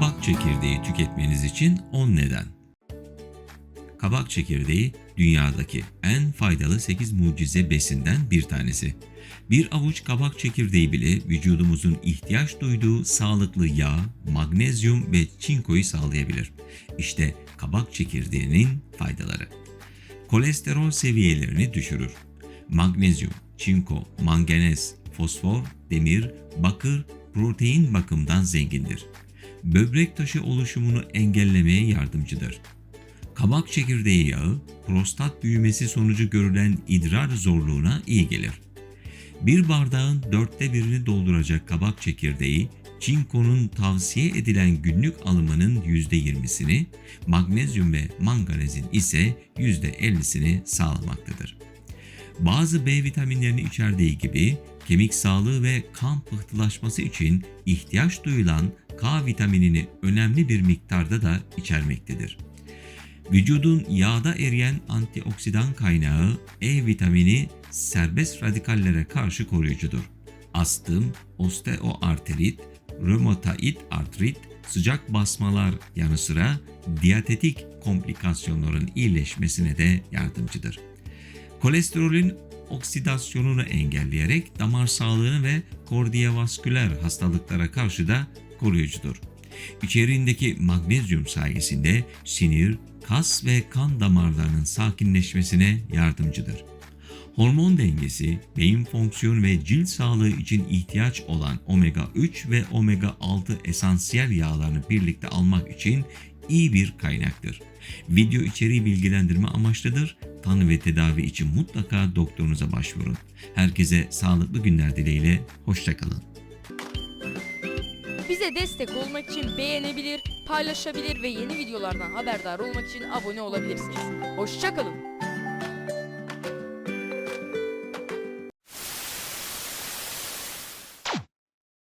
Kabak çekirdeği tüketmeniz için 10 neden. Kabak çekirdeği dünyadaki en faydalı 8 mucize besinden bir tanesi. Bir avuç kabak çekirdeği bile vücudumuzun ihtiyaç duyduğu sağlıklı yağ, magnezyum ve çinkoyu sağlayabilir. İşte kabak çekirdeğinin faydaları. Kolesterol seviyelerini düşürür. Magnezyum, çinko, manganez, fosfor, demir, bakır, protein bakımdan zengindir. Böbrek taşı oluşumunu engellemeye yardımcıdır. Kabak çekirdeği yağı, prostat büyümesi sonucu görülen idrar zorluğuna iyi gelir. Bir bardağın dörtte birini dolduracak kabak çekirdeği, çinkonun tavsiye edilen günlük alımının %20'sini, magnezyum ve manganezin ise %50'sini sağlamaktadır. Bazı B vitaminlerini içerdiği gibi kemik sağlığı ve kan pıhtılaşması için ihtiyaç duyulan K vitaminini önemli bir miktarda da içermektedir. Vücudun yağda eriyen antioksidan kaynağı E vitamini serbest radikallere karşı koruyucudur. Astım, osteoartrit, romatoid artrit, sıcak basmalar yanı sıra diyatetik komplikasyonların iyileşmesine de yardımcıdır. Kolesterolün oksidasyonunu engelleyerek damar sağlığını ve kardiovasküler hastalıklara karşı da koruyucudur. İçeriğindeki magnezyum sayesinde sinir, kas ve kan damarlarının sakinleşmesine yardımcıdır. Hormon dengesi, beyin fonksiyonu ve cilt sağlığı için ihtiyaç olan omega 3 ve omega 6 esansiyel yağlarını birlikte almak için iyi bir kaynaktır. Video içeriği bilgilendirme amaçlıdır. Tanı ve tedavi için mutlaka doktorunuza başvurun. Herkese sağlıklı günler dileğiyle, hoşçakalın. Bize destek olmak için beğenebilir, paylaşabilir ve yeni videolardan haberdar olmak için abone olabilirsiniz. Hoşçakalın.